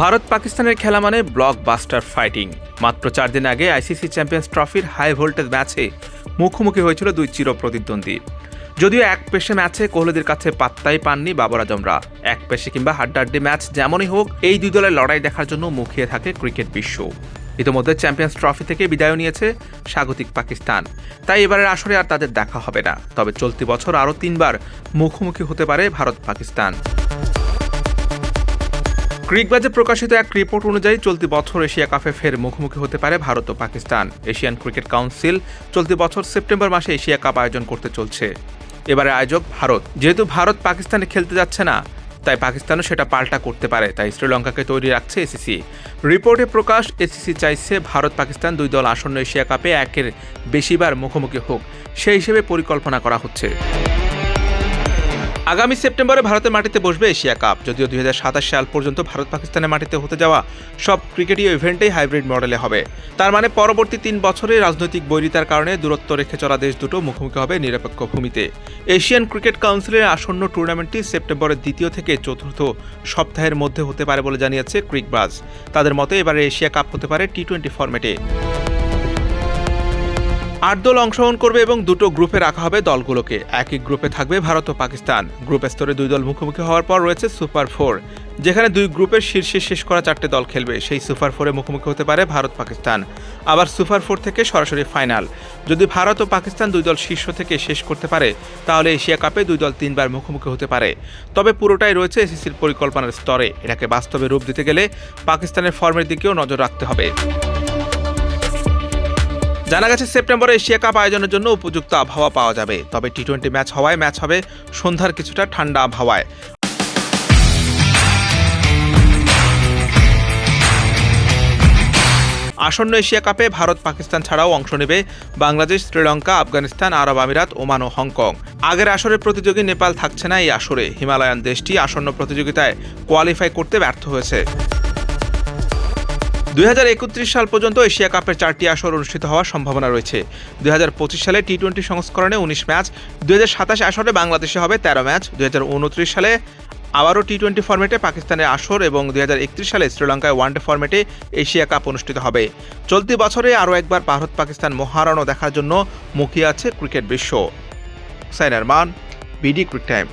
ভারত পাকিস্তানের খেলা মানে ব্লকবাস্টার ফাইটিং মাত্র চার দিন আগে আইসিসি চ্যাম্পিয়ন্স ট্রফির হাই ভোল্টেজ ম্যাচে মুখোমুখি হয়েছিল দুই চির প্রতিদ্বন্দ্বী। যদিও এক পেশে ম্যাচে কোহলিদের কাছে পাত্তাই পাননি বাবর আজমরা। এক পেশে কিংবা হাড্ডাহাড্ডি ম্যাচ যেমনই হোক, এই দুই দলের লড়াই দেখার জন্য মুখিয়ে থাকে ক্রিকেট বিশ্ব। ইতিমধ্যে চ্যাম্পিয়ন্স ট্রফি থেকে বিদায় নিয়েছে স্বাগতিক পাকিস্তান। তাই এবারের আসরে আর তাদের দেখা হবে না। তবে চলতি বছর আরও তিনবার মুখোমুখি হতে পারে ভারত পাকিস্তান ক্রিকবাজে প্রকাশিত এক রিপোর্ট অনুযায়ী চলতি বছর এশিয়া কাপে ফের মুখোমুখি হতে পারে ভারত ও পাকিস্তান। এশিয়ান ক্রিকেট কাউন্সিল চলতি বছর সেপ্টেম্বর মাসে এশিয়া কাপ আয়োজন করতে চলছে। এবারে আয়োজক ভারত। যেহেতু ভারত পাকিস্তানে খেলতে যাচ্ছে না, তাই পাকিস্তানও সেটা পাল্টা করতে পারে, তাই শ্রীলঙ্কাকে তৈরি রাখছে এসিসি রিপোর্টে প্রকাশ এসিসি চাইছে ভারত পাকিস্তান দুই দল আসন্ন এশিয়া কাপে একের বেশিবার মুখোমুখি হোক। সেই হিসেবে পরিকল্পনা করা হচ্ছে। আগামী সেপ্টেম্বরে ভারতের মাটিতে বসবে এশিয়া কাপ। যদিও দুই হাজার সাতাশ সাল পর্যন্ত ভারত পাকিস্তানের মাটিতে হতে যাওয়া সব ক্রিকেটীয় ইভেন্টেই হাইব্রিড মডেলে হবে। তার মানে পরবর্তী তিন বছরে রাজনৈতিক বৈরিতার কারণে দূরত্ব রেখে চলা দেশ দুটো মুখোমুখি হবে নিরপেক্ষ ভূমিতে। এশিয়ান ক্রিকেট কাউন্সিলের আসন্ন টুর্নামেন্টটি সেপ্টেম্বরের দ্বিতীয় থেকে চতুর্থ সপ্তাহের মধ্যে হতে পারে বলে জানিয়েছে ক্রিকবাজ। তাদের মতে এবারে এশিয়া কাপ হতে পারে টি টোয়েন্টি ফরম্যাটে আট দল অংশগ্রহণ করবে এবং দুটো গ্রুপে রাখা হবে দলগুলোকে। একই গ্রুপে থাকবে ভারত ও পাকিস্তান। গ্রুপ স্তরে দুই দল মুখোমুখি হওয়ার পর রয়েছে সুপার ফোর, যেখানে দুই গ্রুপের শীর্ষে শেষ করা চারটে দল খেলবে। সেই সুপার ফোরে মুখোমুখি হতে পারে ভারত, পাকিস্তান। আবার সুপার ফোর থেকে সরাসরি ফাইনাল। যদি ভারত ও পাকিস্তান দুই দল শীর্ষ থেকে শেষ করতে পারে, তাহলে এশিয়া কাপে দুই দল তিনবার মুখোমুখি হতে পারে। তবে পুরোটাই রয়েছে এসিসির পরিকল্পনার স্তরে। এটাকে বাস্তবে রূপ দিতে গেলে পাকিস্তানের ফর্মের দিকেও নজর রাখতে হবে। জানা গেছে সেপ্টেম্বরে এশিয়া কাপ আয়োজনের জন্য উপযুক্ত আবহাওয়া পাওয়া যাবে। তবে টি টোয়েন্টি ম্যাচ হওয়ায় ম্যাচ হবে সন্ধ্যার কিছুটা ঠান্ডা আবহাওয়ায়। আসন্ন এশিয়া কাপে ভারত পাকিস্তান ছাড়াও অংশ নেবে বাংলাদেশ, শ্রীলঙ্কা, আফগানিস্তান, আরব আমিরাত, ওমান ও হংকং। আগের আসরের প্রতিযোগী নেপাল থাকছে না, এই আসরে হিমালয়ান দেশটি আসন্ন প্রতিযোগিতায় কোয়ালিফাই করতে ব্যর্থ হয়েছে। দুই হাজার একত্রিশ সাল পর্যন্ত এশিয়া কাপের চারটি আসর অনুষ্ঠিত হওয়ার সম্ভাবনা রয়েছে। দুই হাজার পঁচিশ সালে টি টোয়েন্টি সংস্করণে উনিশ ম্যাচ, দুই আসরে বাংলাদেশে হবে তেরো ম্যাচ, দুই হাজার উনত্রিশ সালে আবারও টি টোয়েন্টি ফর্মেটে পাকিস্তানের আসর এবং দুই হাজার একত্রিশ সালে শ্রীলঙ্কায় ওয়ানডে ফর্মেটে এশিয়া কাপ অনুষ্ঠিত হবে। চলতি বছরে আরও একবার ভারত পাকিস্তান মহারণও দেখার জন্য মুখিয়ে আছে ক্রিকেট বিশ্ব। সাইনার মান বিডি ক্রিক টাইম।